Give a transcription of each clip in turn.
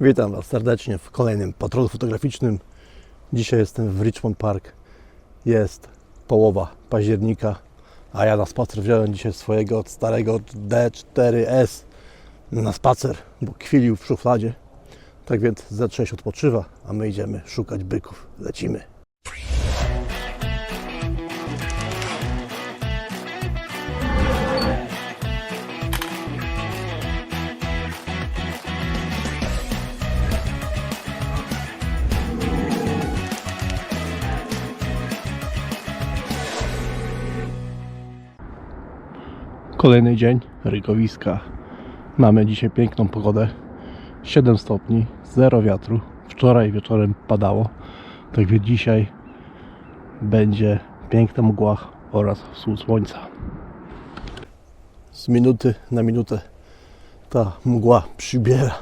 Witam Was serdecznie w kolejnym patrolu fotograficznym. Dzisiaj jestem w Richmond Park. Jest połowa października, a ja na spacer wziąłem dzisiaj swojego starego D4S na spacer, bo kwilił w szufladzie. Tak więc Z6 odpoczywa, a my idziemy szukać byków. Lecimy. Kolejny dzień rykowiska. Mamy dzisiaj piękną pogodę. 7 stopni, 0 wiatru. Wczoraj wieczorem padało. Tak więc dzisiaj będzie piękna mgła oraz wschód słońca. Z minuty na minutę ta mgła przybiera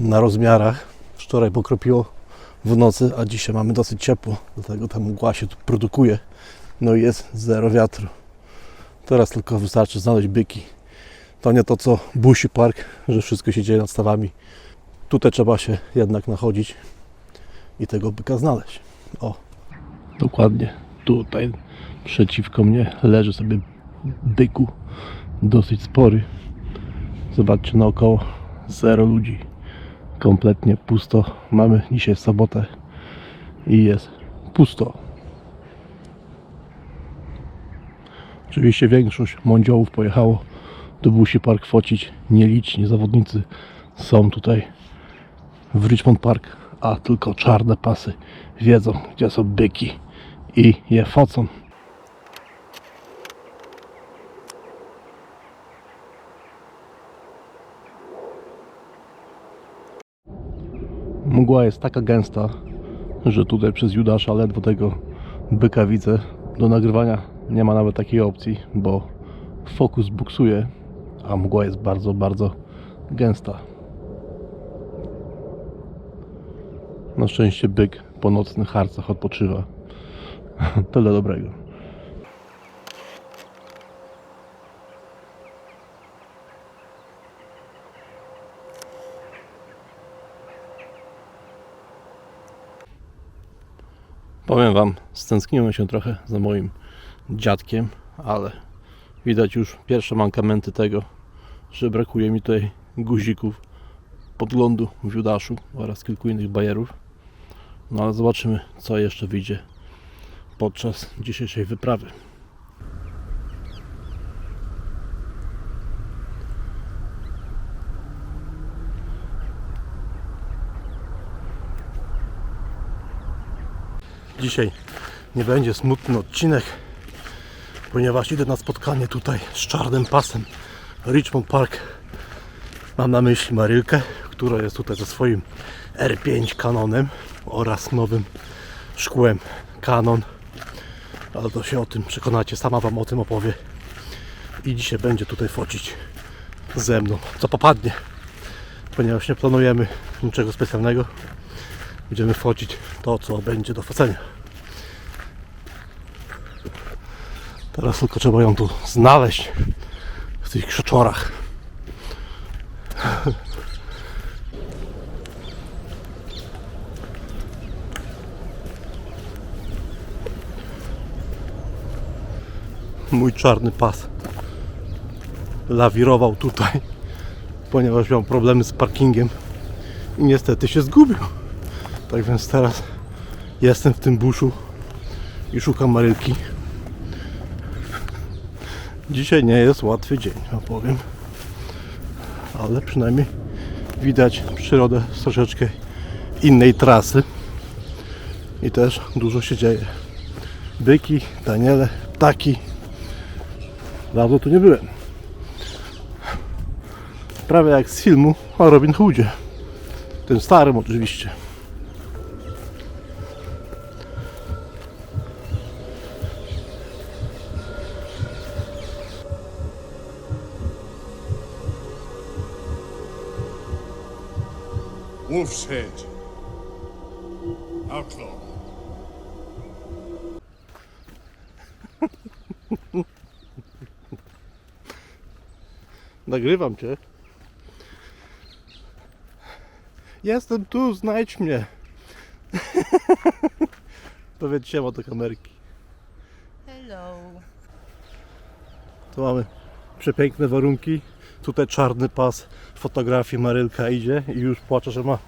na rozmiarach. Wczoraj pokropiło w nocy, a dzisiaj mamy dosyć ciepło, dlatego ta mgła się tu produkuje. No i jest zero wiatru. Teraz tylko wystarczy znaleźć byki. To nie to co Busi Park, że wszystko się dzieje nad stawami. Tutaj trzeba się jednak nachodzić i tego byka znaleźć. O, dokładnie tutaj przeciwko mnie leży sobie byku dosyć spory. Zobaczcie naokoło zero ludzi. Kompletnie pusto. Mamy dzisiaj sobotę i jest pusto. Oczywiście większość mądziołów pojechało do Busi Park focić. Nieliczni zawodnicy są tutaj w Richmond Park, a tylko czarne pasy wiedzą, gdzie są byki i je focą. Mgła jest taka gęsta, że tutaj przez Judasza ledwo tego byka widzę. Do nagrywania nie ma nawet takiej opcji, bo fokus buksuje, a mgła jest bardzo, bardzo gęsta. Na szczęście byk po nocnych harcach odpoczywa. Tyle dobrego. Powiem Wam, stęskniłem się trochę za moim dziadkiem, ale widać już pierwsze mankamenty tego, że brakuje mi tutaj guzików podglądu w Judaszu oraz kilku innych bajerów. No ale zobaczymy, co jeszcze wyjdzie podczas dzisiejszej wyprawy. Dzisiaj nie będzie smutny odcinek, ponieważ idę na spotkanie tutaj z czarnym pasem Richmond Park. Mam na myśli Marylkę, która jest tutaj ze swoim R5 Canonem oraz nowym szkłem Canon. Ale to się o tym przekonacie, sama Wam o tym opowie. I dzisiaj będzie tutaj focić ze mną, co popadnie. Ponieważ nie planujemy niczego specjalnego. Będziemy focić to, co będzie do focenia. Teraz tylko trzeba ją tu znaleźć w tych krzeczorach. Mój czarny pas lawirował tutaj, ponieważ miał problemy z parkingiem i niestety się zgubił. Tak więc teraz jestem w tym buszu i szukam Marylki. Dzisiaj nie jest łatwy dzień, opowiem. Ale przynajmniej widać przyrodę z troszeczkę innej trasy. I też dużo się dzieje. Byki, daniele, ptaki. Dawno tu nie byłem. Prawie jak z filmu o Robin Hoodzie. Tym starym oczywiście. Wolf's Head. Outlaw. Nagrywam cię. Jestem tu, znajdź mnie. Powiedz siema do kamerki. Hello. Tu mamy przepiękne warunki. Tutaj czarny pas fotografii Marylka idzie i już płacze, że ma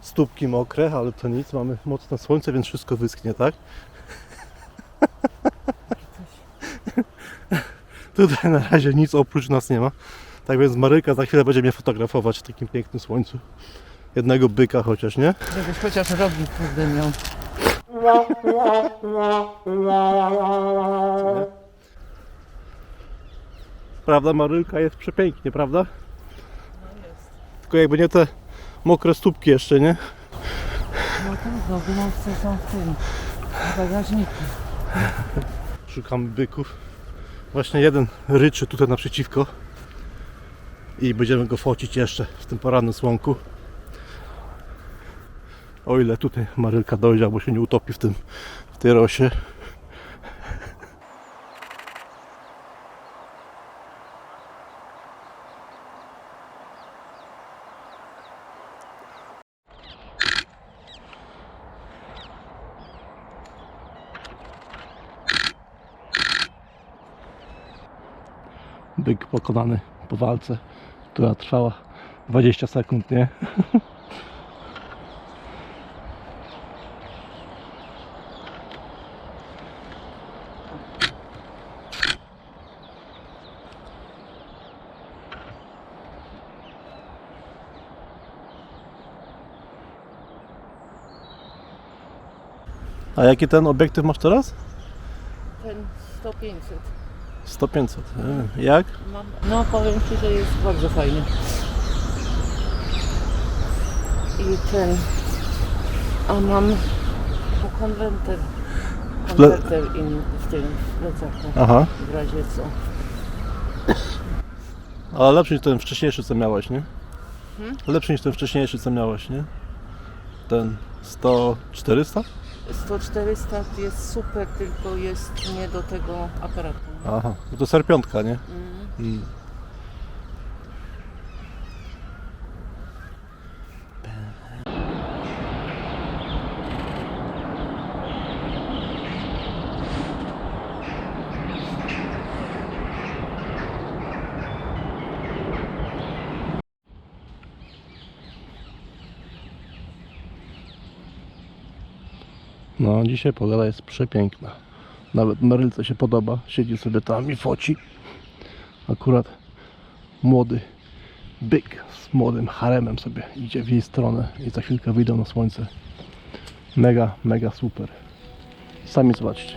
stópki mokre, ale to nic, mamy mocne słońce, więc wszystko wyschnie, tak? Tutaj na razie nic oprócz nas nie ma. Tak więc Marylka za chwilę będzie mnie fotografować w takim pięknym słońcu. Jednego byka chociaż, nie? Żebyś chociaż rogi kurde miał. Prawda, Marylka jest przepięknie, prawda? Tylko jakby nie te mokre stópki jeszcze, nie? No trudno, wymówcy są w tym w bagażniku. Szukamy byków. Właśnie jeden ryczy tutaj naprzeciwko. I będziemy go focić jeszcze w tym porannym słonku. O ile tutaj Marylka dojdzie, albo się nie utopi w tym w tej rosie. Byk pokonany po walce, która trwała 20 sekund, nie? A jaki ten obiektyw masz teraz? Ten 100-500. 100-500. E, Jak? No powiem Ci, że jest bardzo fajny. I ten... A mam konwerter. ple- Konwerter in, w tym plecaku. Aha. W razie co. Ale lepszy niż ten wcześniejszy, co miałeś, nie? Hmm? Lepszy niż ten wcześniejszy, co miałeś, nie? Ten 100, 400? 100-400 jest super, tylko jest nie do tego aparatu. Aha, no to serpiątka, nie? Mm. Mm. No, dzisiaj pogoda jest przepiękna. Nawet Marylce się podoba. Siedzi sobie tam i foci. Akurat młody byk z młodym haremem sobie idzie w jej stronę i za chwilkę wyjdą na słońce. Mega, mega super. Sami zobaczcie.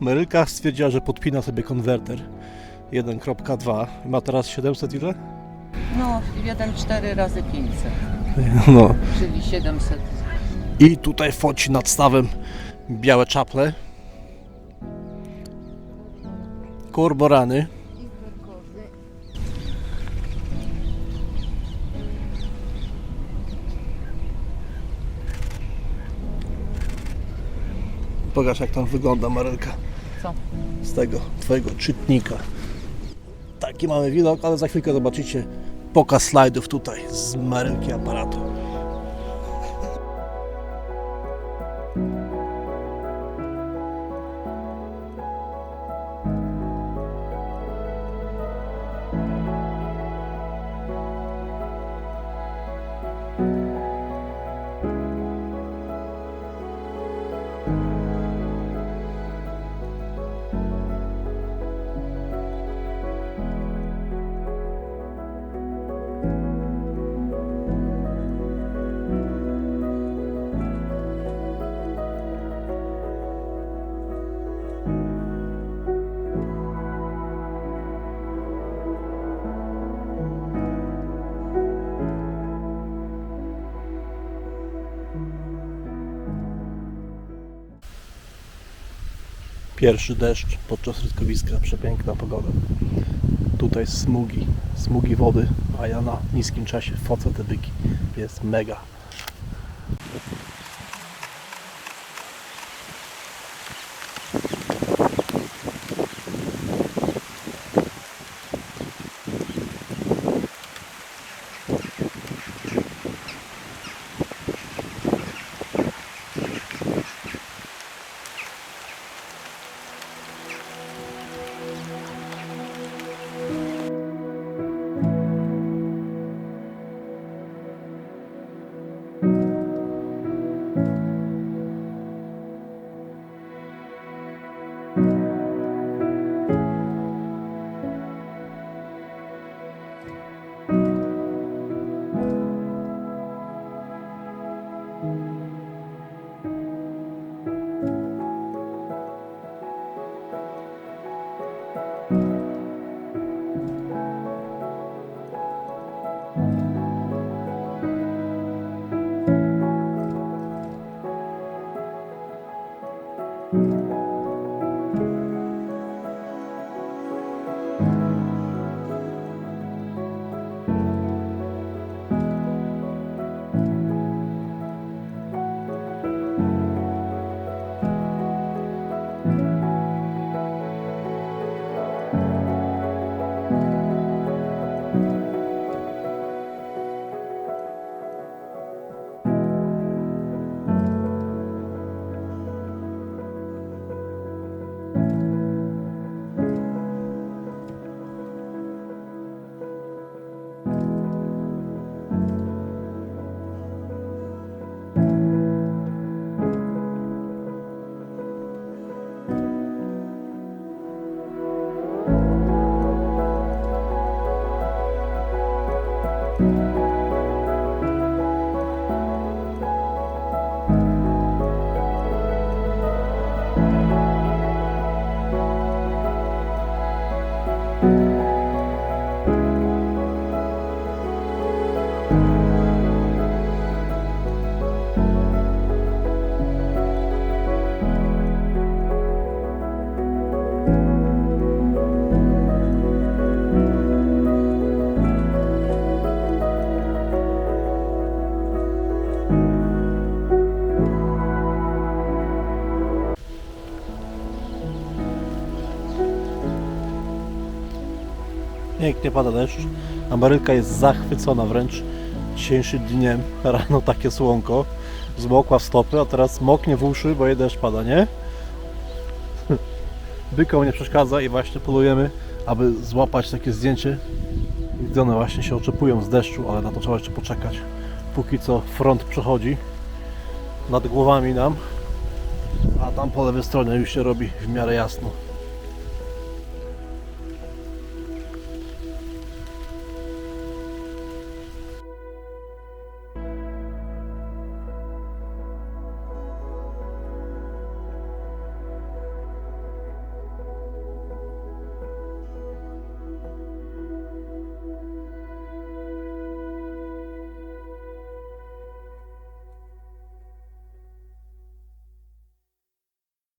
Marylka stwierdziła, że podpina sobie konwerter 1.2 ma teraz 700 ile? No, 1,4 razy 500, No. czyli 700. I tutaj foci nad stawem białe czaple. Korborany. Pokaż jak tam wygląda Marylka Co? z tego twojego czytnika. Taki mamy widok, ale za chwilkę zobaczycie pokaz slajdów tutaj z Marylki aparatu. Pierwszy deszcz podczas ryskowiska, przepiękna pogoda. Tutaj smugi, smugi wody, a ja na niskim czasie focę te byki. Jest mega. Pięknie pada deszcz. Amarylka jest zachwycona wręcz dzisiejszym dniem. Rano takie słonko. Zmokła w stopy, a teraz moknie w uszy, bo jej deszcz pada, nie? Bykom nie przeszkadza i właśnie polujemy, aby złapać takie zdjęcie. Gdy one właśnie się oczepują z deszczu, ale na to trzeba jeszcze poczekać. Póki co front przechodzi nad głowami nam, a tam po lewej stronie już się robi w miarę jasno.